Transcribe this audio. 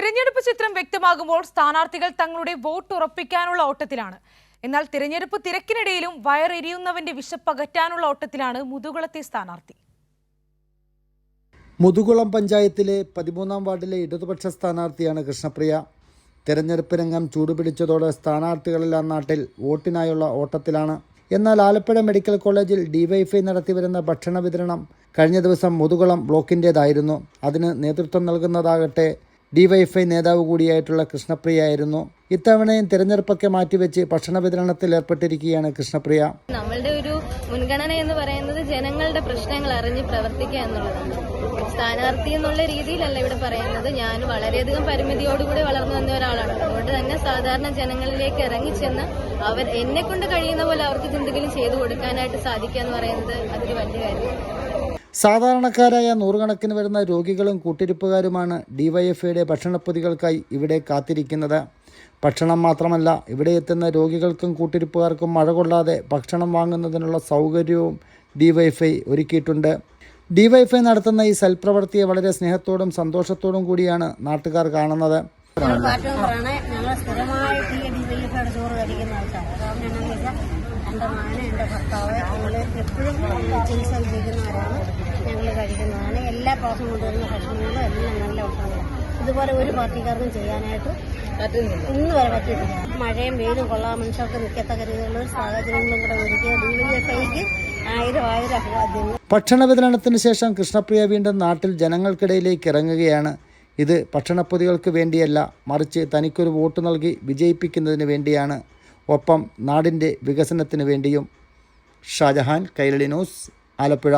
തിരഞ്ഞെടുപ്പ് ചിത്രം വ്യക്തമാകുമ്പോൾ സ്ഥാനാർത്ഥികൾ തങ്ങളുടെ വോട്ട് ഉറപ്പിക്കാനുള്ള ഓട്ടത്തിലാണ്. എന്നാൽ തിരഞ്ഞെടുപ്പ് തിരക്കിനിടയിലും വയറെരിയുന്നവന്റെ വിശപ്പകറ്റാനുള്ള ഓട്ടത്തിലാണ് മുതുകുളത്തെ സ്ഥാനാർത്ഥി. മുതുകുളം പഞ്ചായത്തിലെ പതിമൂന്നാം വാർഡിലെ ഇടതുപക്ഷ സ്ഥാനാർത്ഥിയാണ് കൃഷ്ണപ്രിയ. തെരഞ്ഞെടുപ്പ് രംഗം ചൂടുപിടിച്ചതോടെ സ്ഥാനാർത്ഥികളെല്ലാം നാട്ടിൽ വോട്ടിനായുള്ള ഓട്ടത്തിലാണ്. എന്നാൽ ആലപ്പുഴ മെഡിക്കൽ കോളേജിൽ ഡിവൈഫൈ നടത്തിവരുന്ന ഭക്ഷണ വിതരണം കഴിഞ്ഞ ദിവസം മുതുകുളം ബ്ലോക്കിന്റേതായിരുന്നു അതിന് നേതൃത്വം നൽകുന്നതാകട്ടെ ഡിവൈഫൈ നേതാവ് കൂടിയായിട്ടുള്ള കൃഷ്ണപ്രിയയായിരുന്നു ഇത്തവണയും തിരഞ്ഞെടുപ്പൊക്കെ മാറ്റിവെച്ച് ഭക്ഷണ വിതരണത്തിൽ ഏർപ്പെട്ടിരിക്കുകയാണ് കൃഷ്ണപ്രിയ. നമ്മളുടെ ഒരു മുൻഗണന എന്ന് പറയുന്നത് ജനങ്ങളുടെ പ്രശ്നങ്ങൾ അറിഞ്ഞ് പ്രവർത്തിക്കുക എന്നുള്ളതാണ്. സ്ഥാനാർത്ഥി എന്നുള്ള രീതിയിലല്ല ഇവിടെ പറയുന്നത്. ഞാൻ വളരെയധികം പരിമിതിയോടുകൂടി വളർന്നു വന്ന ഒരാളാണ്. അതുകൊണ്ട് തന്നെ സാധാരണ ജനങ്ങളിലേക്ക് ഇറങ്ങിച്ചെന്ന് അവർ എന്നെ കൊണ്ട് കഴിയുന്ന പോലെ അവർക്ക് എന്തെങ്കിലും ചെയ്തു കൊടുക്കാനായിട്ട് സാധിക്കുക എന്ന് പറയുന്നത് അതൊരു വലിയ കാര്യമാണ്. സാധാരണക്കാരായ നൂറുകണക്കിന് വരുന്ന രോഗികളും കൂട്ടിരിപ്പുകാരുമാണ് ഡിവൈഎഫ്ഐയുടെ ഭക്ഷണപ്പൊതികൾക്കായി ഇവിടെ കാത്തിരിക്കുന്നത്. ഭക്ഷണം മാത്രമല്ല ഇവിടെ എത്തുന്ന രോഗികൾക്കും കൂട്ടിരിപ്പുകാർക്കും മഴ കൊള്ളാതെ ഭക്ഷണം വാങ്ങുന്നതിനുള്ള സൗകര്യവും ഡിവൈഫൈ ഒരുക്കിയിട്ടുണ്ട്. ഡിവൈഫൈ നടത്തുന്ന ഈ സൽപ്രവൃത്തിയെ വളരെ സ്നേഹത്തോടും സന്തോഷത്തോടും കൂടിയാണ് നാട്ടുകാർ കാണുന്നത്. എന്റെ മകന് എന്റെ ഭർത്താവ് ഞങ്ങൾ എപ്പോഴും ചികിത്സ ചെയ്യുന്നവരാണ് ഞങ്ങൾ കഴിക്കുന്നതാണ് എല്ലാ പ്രാവശ്യം കൊണ്ടുവരുന്ന ഭക്ഷണങ്ങളും എല്ലാം നല്ല ഭക്ഷണങ്ങളാണ് ഇതുപോലെ ഒരു പാർട്ടിക്കാർക്കും ചെയ്യാനായിട്ട് ഇന്ന് വരെ പറ്റിയിട്ടില്ല. മഴയും വെയിലും കൊള്ളാൻ മനുഷ്യർക്ക് നിൽക്കത്തക്ക രീതിയിലുള്ള സാഹചര്യങ്ങളും കൂടെ ഒരുക്കിയ വൈ ആയിരം ആയിരം അഭിവാദ്യങ്ങൾ. ഭക്ഷണ വിതരണത്തിന് ശേഷം കൃഷ്ണപ്രിയ വീണ്ടും നാട്ടിൽ ജനങ്ങൾക്കിടയിലേക്ക് ഇറങ്ങുകയാണ്. ഇത് ഭക്ഷണപ്പൊതികൾക്ക് വേണ്ടിയല്ല മറിച്ച് തനിക്കൊരു വോട്ട് നൽകി വിജയിപ്പിക്കുന്നതിന് വേണ്ടിയാണ്. ഒപ്പം നാടിന്റെ വികസനത്തിന് വേണ്ടിയും. ഷാജഹാൻ കൈരളി ന്യൂസ് ആലപ്പുഴ.